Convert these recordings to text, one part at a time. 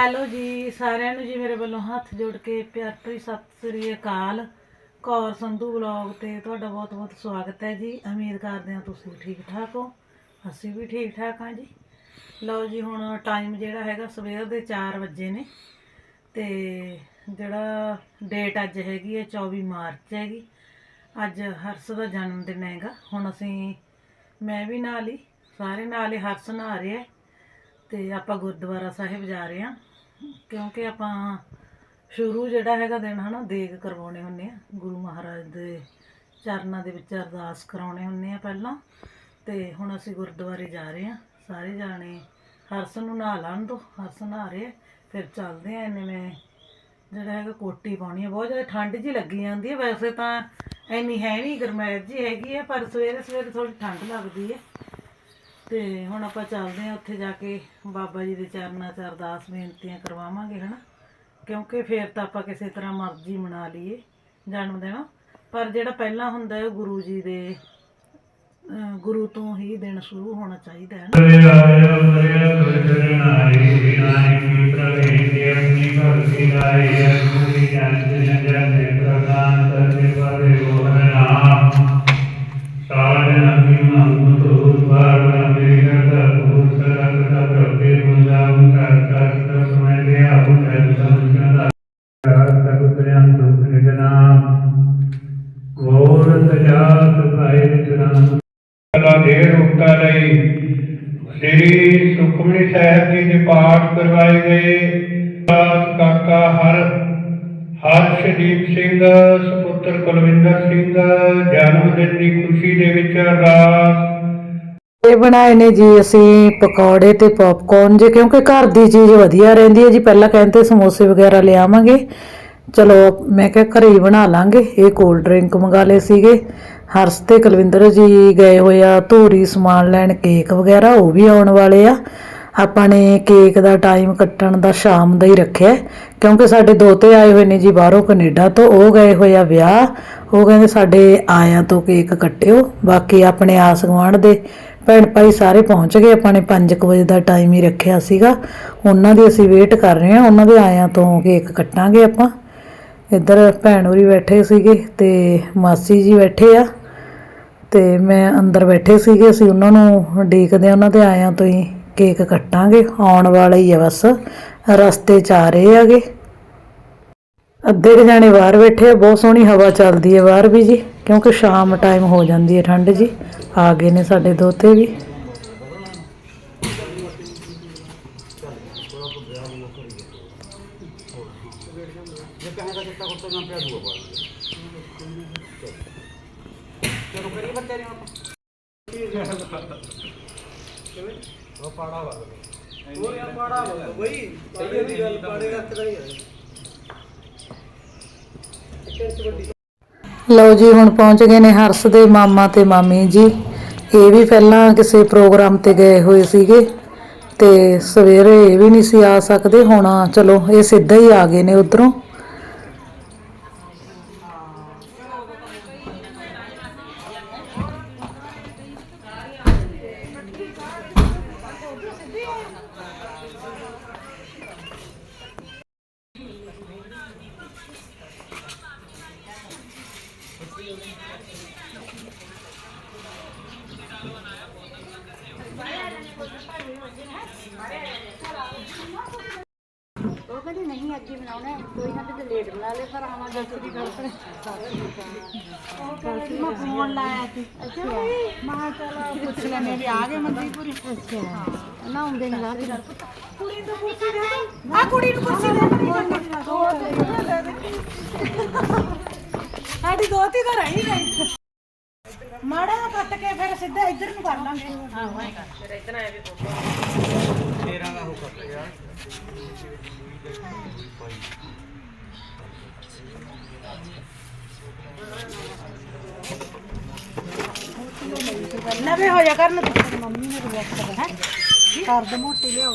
Hello ਜੀ, ਸਾਰਿਆਂ ਨੂੰ ਜੀ ਮੇਰੇ ਵੱਲੋਂ ਹੱਥ ਜੋੜ ਕੇ ਪਿਆਰ ਭਰੀ ਸਤਿ ਸ੍ਰੀ ਅਕਾਲ। ਕੌਰ ਸੰਧੂ ਵਲੌਗ ਤੇ ਤੁਹਾਡਾ ਬਹੁਤ ਬਹੁਤ ਸਵਾਗਤ ਹੈ ਜੀ। ਉਮੀਦ ਕਰਦੇ ਹਾਂ ਤੁਸੀਂ ਠੀਕ ਠਾਕ ਹੋ। ਅਸੀਂ ਵੀ ਠੀਕ ਠਾਕ ਹਾਂ ਜੀ। ਲਓ ਜੀ, ਹੁਣ ਟਾਈਮ ਜਿਹੜਾ ਹੈਗਾ ਸਵੇਰ ਦੇ 4 ਵਜੇ ਨੇ ਤੇ ਜਿਹੜਾ ਡੇਟ ਅੱਜ ਹੈਗੀ ਹੈ 24 ਮਾਰਚ ਹੈਗੀ। ਅੱਜ ਹਰਸ ਦਾ ਜਨਮ ਦਿਨ ਹੈਗਾ। ਹੁਣ ਅਸੀਂ, ਮੈਂ ਵੀ ਨਾਲ ਹੀ, ਸਾਰੇ ਨਾਲ ਹੀ ਹਰਸ ਨਹਾ ਰਿਹਾ ਤੇ ਆਪਾਂ ਗੁਰਦੁਆਰਾ ਸਾਹਿਬ ਜਾ ਰਹੇ ਹਾਂ। ਕਿਉਂਕਿ ਆਪਾਂ ਸ਼ੁਰੂ ਜਿਹੜਾ ਹੈਗਾ ਦਿਨ ਹਨਾ, ਦੇਗ ਕਰਵਾਉਣੇ ਹੁੰਨੇ ਆ। ਗੁਰੂ ਮਹਾਰਾਜ ਦੇ ਚਰਨਾਂ ਦੇ ਵਿੱਚ ਅਰਦਾਸ ਕਰਾਉਣੇ ਹੁੰਨੇ ਆ ਪਹਿਲਾਂ। ਤੇ ਹੁਣ ਅਸੀਂ ਗੁਰਦੁਆਰੇ ਜਾ ਰਹੇ ਹਾਂ ਸਾਰੇ ਜਾਣੇ ਹਰਸ ਨੂੰ ਨਹਾ ਲੈਣ ਦੋ ਹਰਸ ਨਹਾ ਰਿਹਾ ਫਿਰ ਚੱਲਦੇ ਆ ਇੰਨੇ ਮੈਂ ਜਿਹੜਾ ਹੈਗਾ ਕੋਟੀ ਪਾਉਣੀ ਹੈ ਬਹੁਤ ਜ਼ਿਆਦਾ ਠੰਡ ਜੀ ਲੱਗੀ ਜਾਂਦੀ ਹੈ ਵੈਸੇ ਤਾਂ ਇੰਨੀ ਹੈ ਨਹੀਂ ਗਰਮੈਸ਼ ਜੀ ਹੈਗੀ ਹੈ ਪਰ ਸਵੇਰੇ ਸਵੇਰੇ ਥੋੜੀ ਠੰਡ ਲੱਗਦੀ ਹੈ ਤੇ ਹੁਣ ਆਪਾਂ ਚੱਲਦੇ ਹਾਂ ਉੱਥੇ ਜਾ ਕੇ ਬਾਬਾ ਜੀ ਦੇ ਚਰਨਾਂ 'ਚ ਅਰਦਾਸ ਬੇਨਤੀਆਂ ਕਰਵਾਵਾਂਗੇ ਹਨਾ ਕਿਉਂਕਿ ਫੇਰ ਤਾਂ ਆਪਾਂ ਕਿਸੇ ਤਰ੍ਹਾਂ ਮਰਜ਼ੀ ਮਨਾ ਲਈਏ ਜਨਮ ਦਿਨ ਪਰ ਜਿਹੜਾ ਪਹਿਲਾਂ ਹੁੰਦਾ ਹੈ ਗੁਰੂ ਜੀ ਦੇ ਗੁਰੂ ਤੋਂ ਹੀ ਦਿਨ ਸ਼ੁਰੂ ਹੋਣਾ ਚਾਹੀਦਾ ਹੈ ਨਾ ਸਾਹਿਬ ਪਾਠ ਕਰਵਾਏ ਗਏ। ਕਾਕਾ ਹਰ ਹਰਸ਼ਦੀਪ ਸਿੰਘ, ਸੁਪੁੱਤਰ ਕੁਲਵਿੰਦਰ ਸਿੰਘ, ਜਨਮ ਦਿਨ ਦੀ ਖੁਸ਼ੀ ਦੇ ਵਿੱਚ ਅਰਦਾਸ। ਇਹ ਬਣਾਏ ਨੇ ਜੀ ਅਸੀਂ ਪਕੌੜੇ ਤੇ ਪੌਪਕੌਰਨ ਜੇ, ਕਿਉਂਕਿ ਘਰ ਦੀ ਚੀਜ਼ ਵਧੀਆ ਰਹਿੰਦੀ ਹੈ ਜੀ। ਪਹਿਲਾਂ ਕਹਿੰਦੇ ਸਮੋਸੇ ਵਗੈਰਾ ਲਿਆਵਾਂਗੇ ਚਲੋ, ਮੈਂ ਕਿਹਾ ਘਰੇ ਹੀ ਬਣਾ ਲਾਂਗੇ। ਇਹ ਕੋਲਡ ਡਰਿੰਕ ਮੰਗਾ ਲਏ ਸੀਗੇ। ਹਰਸ ਤੇ ਕੁਲਵਿੰਦਰ ਜੀ ਗਏ ਹੋਏ ਆ ਧੂਰੀ ਸਮਾਨ ਲੈਣ ਕੇਕ ਵਗੈਰਾ ਉਹ ਵੀ ਆਉਣ ਵਾਲੇ ਆ। ਆਪਾਂ ਨੇ ਕੇਕ ਦਾ ਟਾਈਮ ਕੱਟਣ ਦਾ ਸ਼ਾਮ ਦਾ ਹੀ ਰੱਖਿਆ ਕਿਉਂਕਿ ਸਾਡੇ ਦੋਤੇ ਆਏ ਹੋਏ ਨੇ ਜੀ ਬਾਹਰੋਂ ਕੈਨੇਡਾ ਤੋਂ, ਉਹ ਗਏ ਹੋਏ ਆ ਵਿਆਹ, ਉਹ ਕਹਿੰਦੇ ਸਾਡੇ ਆਇਆਂ ਤੋਂ ਕੇਕ ਕੱਟਿਓ, ਬਾਕੀ ਆਪਣੇ ਆਸ ਗੁਆਂਢ ਦੇ ਭੈਣ ਭਾਈ ਸਾਰੇ ਪਹੁੰਚ ਗਏ, ਆਪਾਂ ਨੇ 5 ਵਜੇ ਦਾ ਟਾਈਮ ਹੀ ਰੱਖਿਆ ਸੀਗਾ, ਉਹਨਾਂ ਦੀ ਅਸੀਂ ਵੇਟ ਕਰ ਰਹੇ ਹਾਂ, ਉਹਨਾਂ ਦੇ ਆਇਆਂ ਤੋਂ ਕੇਕ ਕੱਟਾਂਗੇ ਆਪਾਂ। ਇੱਧਰ ਭੈਣ ਹੋਰੀ ਬੈਠੇ ਸੀਗੇ ਤੇ ਮਾਸੀ ਜੀ ਬੈਠੇ ਆ, ਤੇ ਮੈਂ ਅੰਦਰ ਬੈਠੇ ਸੀਗੇ, ਅਸੀਂ ਉਹਨਾਂ ਨੂੰ ਡੀਕਦੇ ਆ ਉਹਨਾਂ ਦੇ ਆਇਆਂ ਤੋਂ ਹੀ। ਕੇਕ ਕੱਟਾਂਗੇ, ਆਉਣ ਵਾਲਾ ਹੀ ਆ ਬਸ। ਰਸਤੇ 'ਚ ਆ ਰਹੇ ਆਗੇ ਅੱਧੇ ਕੁ ਜਾਣੇ ਬਾਹਰ ਬੈਠੇ ਆ, ਬਹੁਤ ਸੋਹਣੀ ਹਵਾ ਚੱਲਦੀ ਹੈ ਬਾਹਰ ਵੀ ਜੀ, ਕਿਉਂਕਿ ਸ਼ਾਮ ਟਾਈਮ ਹੋ ਜਾਂਦੀ ਹੈ ਠੰਡ ਜੀ। ਆ ਗਏ ਨੇ ਸਾਡੇ ਦੋਤੇ ਵੀ। ਲਓ ਜੀ ਹੁਣ ਪਹੁੰਚ ਗਏ ਨੇ ਹਰਸ ਦੇ ਮਾਮਾ ਤੇ ਮਾਮੀ ਜੀ। ਇਹ ਵੀ ਪਹਿਲਾਂ ਕਿਸੇ ਪ੍ਰੋਗਰਾਮ ਤੇ ਗਏ ਹੋਏ ਸੀਗੇ ਤੇ ਸਵੇਰੇ ਇਹ ਵੀ ਨਹੀਂ ਸੀ ਆ ਸਕਦੇ। ਹੁਣ ਚਲੋ ਇਹ ਸਿੱਧਾ ਹੀ ਆ ਗਏ ਨੇ ਉਧਰੋਂ। ਕਹਿੰਦੇ ਨਹੀਂ ਅੱਜ ਹੀ ਬਣਾਉਣਾ ਹੈ, ਕੋਈ ਨਾ ਤੇ ਲੇਟ ਬਣਾ ਲੈ ਪਰ ਆਵਾਂ ਜਲਦੀ ਦੀ ਗੱਲ ਕਰੇ ਮੈਂ ਫੋਨ ਲਾਇਆ ਸੀ। ਅੱਛਾ ਮਾਂ ਚਲਾ ਪੁੱਛ ਲੈ ਮੇਰੇ ਆ ਗਏ ਮੰਦੀਪੁਰੀ ਅੱਛਾ। ਨਾ ਹੁੰਦੇ ਨੇ ਰਾਤ ਦੀ ਕੁੜੀ ਨੂੰ ਕੁਰਸੀ ਦੇ ਆ ਕੁੜੀ ਨੂੰ ਕੁਰਸੀ ਦੇ ਸਾਡੀ ਦੋਤੀ ਤਾਂ ਰਹੀ ਗਈ। ਮਾੜਾ ਜਿਹਾ ਕੱਟ ਕੇ ਫਿਰ ਸਿੱਧਾ ਇੱਧਰ ਨੂੰ ਕਰ ਲਾਂਗੇ। ਹਾਂ ਹਾਂ ਫਿਰ ਇੱਧਰ ਆਏ ਵੀ ਤੇਰਾ ਦਾ ਹੋ ਕਰ ਨਵੇਂ ਹੋ ਜਾ ਕਰਨ ਤੇ ਮੰਮੀ ਨੇ ਰਿਐਕਟ ਕਰਨਾ, ਹੈ? ਕਰ ਦੇ ਮੋਟੀ ਲਿਆਓ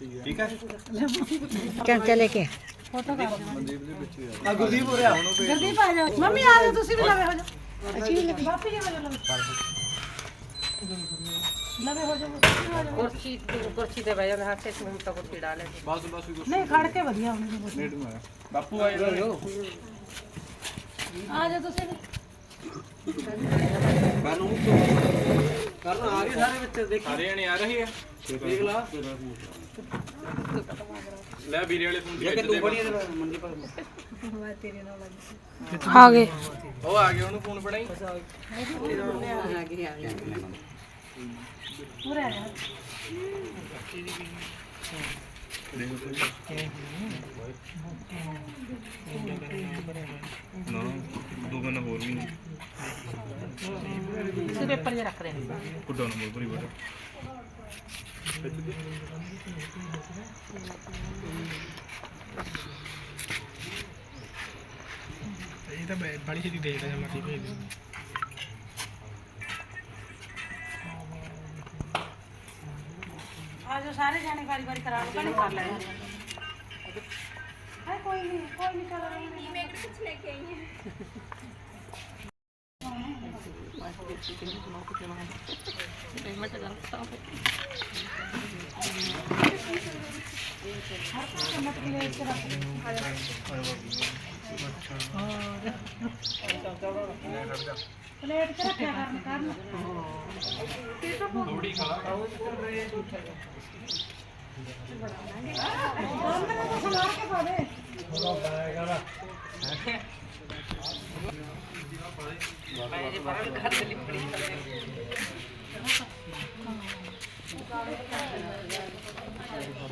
ਠੀਕ ਹੈ? ਗੁਰਦੀਪ ਆ। ਜਾਓ ਮੰਮੀ ਆ ਜਾਓ ਤੁਸੀਂ ਵੀ ਲਵੇ ਹੋ ਜਾਓ। ਅਸੀਂ ਵੀ ਲਵੇ ਬਾਪੀ ਜੀ ਹੋ ਜਾਓ। ਲਵੇ ਹੋ ਜਾਓ। ਕੁਰਸੀ ਕੁਰਸੀ ਤੇ ਬਹਿ ਜਾਂਦੇ ਹੱਥ ਤੇ ਹੁਣ ਤਾਂ ਕੁਰਸੀ ਡਾਲੇ ਬਸ ਬਸ ਨਹੀਂ ਖੜ ਕੇ ਵਧੀਆ ਹੋਣੀ ਨੇੜ ਮਾਰ ਬਾਪੂ ਆ ਜਾ ਆ ਜਾਓ ਤੁਸੀਂ ਵੀ। ਕਰਨ ਉਹ ਕਰਨ ਆ ਗਏ ਸਾਰੇ ਬੱਚੇ ਦੇਖ। ਸਾਰੇ ਜਣੇ ਆ ਰਹੇ ਆ। ਦੇਖ ਲਾ। ਲੈ ਵੀਰੇ ਵਾਲੇ ਫੋਨ ਤੇ ਤੂੰ ਬਣੀ ਮੰਡੀ ਪਰ। ਆ ਗਏ। ਉਹ ਆ ਗਿਆ ਉਹਨੂੰ ਫੋਨ ਫੜਾਈ। ਪੂਰਾ ਆ ਜਾਓ ਦੋ ਗੰਨਾ ਹੋਰ ਵੀ ਤੁਸੀਂ ਪੇਪਰ ਜੇ ਰੱਖ ਰਹੇ ਨੇ ਕੁੱਡਾ ਨੰਬਰ ਪੂਰੀ ਬੜਾ ਇਹ ਤਾਂ ਬੜੀ ਛੇਤੀ ਦੇਖਦਾ ਜਾਂ ਮਰਜ਼ੀ ਭੇਜ ਦੇ ਸਾਰੇ ਜਾਣੇ ਵਾਰੀ ਵਾਰੀ ਕਰਾ ਲਓ ਕਹਿੰਦੇ ਕਰ ਲੈਣਾ ਹੈ ਕੋਈ ਨਹੀਂ ਕੋਈ ਨਹੀਂ ਚਲੋ ਰਹੀ ਮੈਂ ਕੁਝ ਲੈ ਕੇ ਆਈ ਪਲੇਟ ਤੇ ਰੱਖਿਆ ਕਰਨ ਕਰਨ। ਤੇ ਤਾਂ ਥੋੜੀ ਖਾ। ਲਾ ਉਹਨਾਂ ਨੂੰ ਖਲਾ ਕੇ ਪਾਵੇ ਥੋੜਾ ਬਾਇਆ ਕਰ ਮੈਂ ਜੀ ਬਾਹਰ ਕੱਢ ਲਈ ਪੜੀ ਕਾਲੇ ਕਰ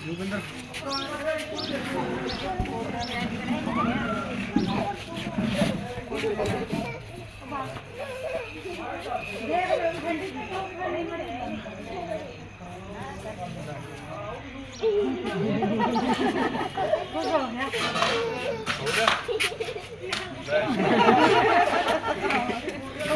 ਜੋਗਿੰਦਰ ਹੋ ਗਿਆ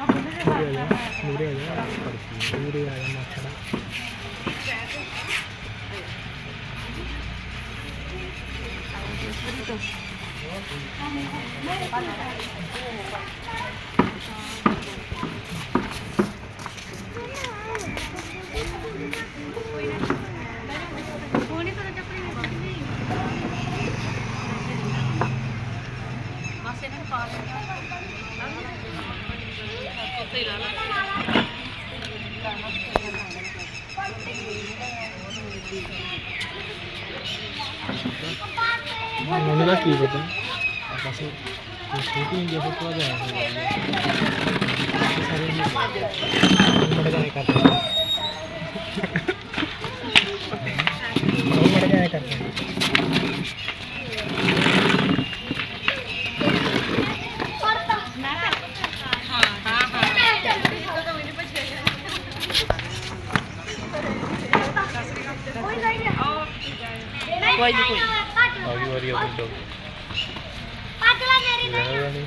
ਦੇ ਮੂਰੇ ਆ ਜਾ ਮੂਰੇ ਆ ਜਾ ਮਾਛੜਾ ਮੈਨੂੰ ਤਾਂ ਕੀ ਪਤਾ ਬਸ ਇਹ ਛੋਟੀ ਜਿਹੀ ਫੋਟੋ ਆ ਜਾਏ ਸਾਰੇ ਨੂੰ ਬੜਾ ਜਾਏ ਕਰਦੇ ਬਹੁਤ ਬੜਾ ਜਾਏ ਕਰਦੇ ਕੋਈ ਨਹੀਂ ਕੋਈ ਆ ਗਈ ਵਾਰੀ ਆਪਣੀ ਚਲ ਪਤਲਾ ਮੇਰੀ ਨਹੀਂ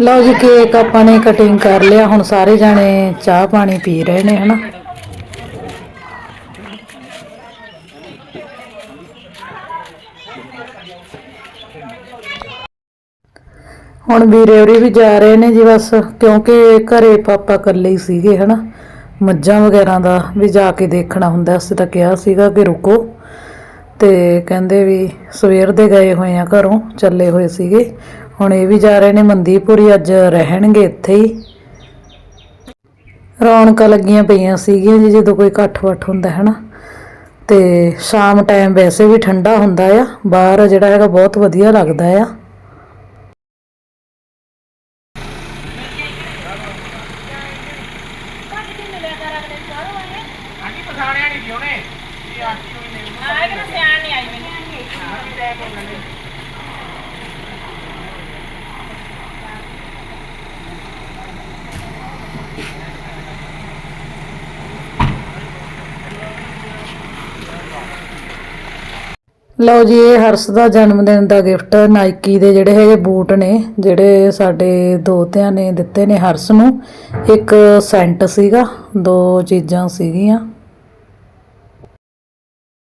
ਲਓ ਜੀ ਕੇਕ ਆਪਾਂ ਨੇ ਕਟਿੰਗ ਕਰ ਲਿਆ। ਹੁਣ ਸਾਰੇ ਜਾਣੇ ਚਾਹ ਪਾਣੀ ਪੀ ਰਹੇ ਨੇ, ਹਨਾ? ਹੁਣ ਵੀਰੇ ਹੋਰੀ ਵੀ ਜਾ ਰਹੇ ਨੇ ਜੀ ਬਸ, ਕਿਉਂਕਿ ਘਰੇ ਪਾਪਾ ਇਕੱਲੇ ਹੀ ਸੀਗੇ, ਹਨਾ? ਮੱਝਾਂ ਵਗੈਰਾ ਦਾ ਵੀ ਜਾ ਕੇ ਦੇਖਣਾ ਹੁੰਦਾ, ਅਸੀਂ ਤਾਂ ਕਿਹਾ ਸੀਗਾ ਕਿ ਰੁਕੋ। ਤੇ ਕਹਿੰਦੇ ਵੀ ਸਵੇਰ ਦੇ ਗਏ ਹੋਏ ਆ ਘਰੋਂ, ਚੱਲੇ ਹੋਏ ਸੀਗੇ। ਹੁਣ ਇਹ ਵੀ ਜਾ ਰਹੇ ਨੇ ਮੰਦੀਪੁਰੀ, ਅੱਜ ਰਹਿਣਗੇ ਇੱਥੇ ਹੀ। ਰੌਣਕਾਂ ਲੱਗੀਆਂ ਪਈਆਂ ਸੀਗੀਆਂ ਜੀ, ਜਦੋਂ ਕੋਈ ਇਕੱਠ ਵੱਠ ਹੁੰਦਾ ਹੈ ਨਾ ਤੇ ਸ਼ਾਮ ਟਾਈਮ ਵੈਸੇ ਵੀ ਠੰਡਾ ਹੁੰਦਾ ਆ, ਬਾਹਰ ਜਿਹੜਾ ਹੈਗਾ ਬਹੁਤ ਵਧੀਆ ਲੱਗਦਾ ਆ। ਲਓ ਜੀ, ਇਹ ਹਰਸ ਦਾ ਜਨਮ ਦਿਨ ਦਾ ਗਿਫਟ ਨਾਈਕੀ ਦੇ ਜਿਹੜੇ ਹੈਗੇ ਬੂਟ ਨੇ, ਜਿਹੜੇ ਸਾਡੇ ਦੋਤਿਆਂ ਨੇ ਦਿੱਤੇ ਨੇ ਹਰਸ ਨੂੰ। ਇੱਕ ਸੈਂਟ ਸੀਗਾ, ਦੋ ਚੀਜ਼ਾਂ ਸੀਗੀਆਂ।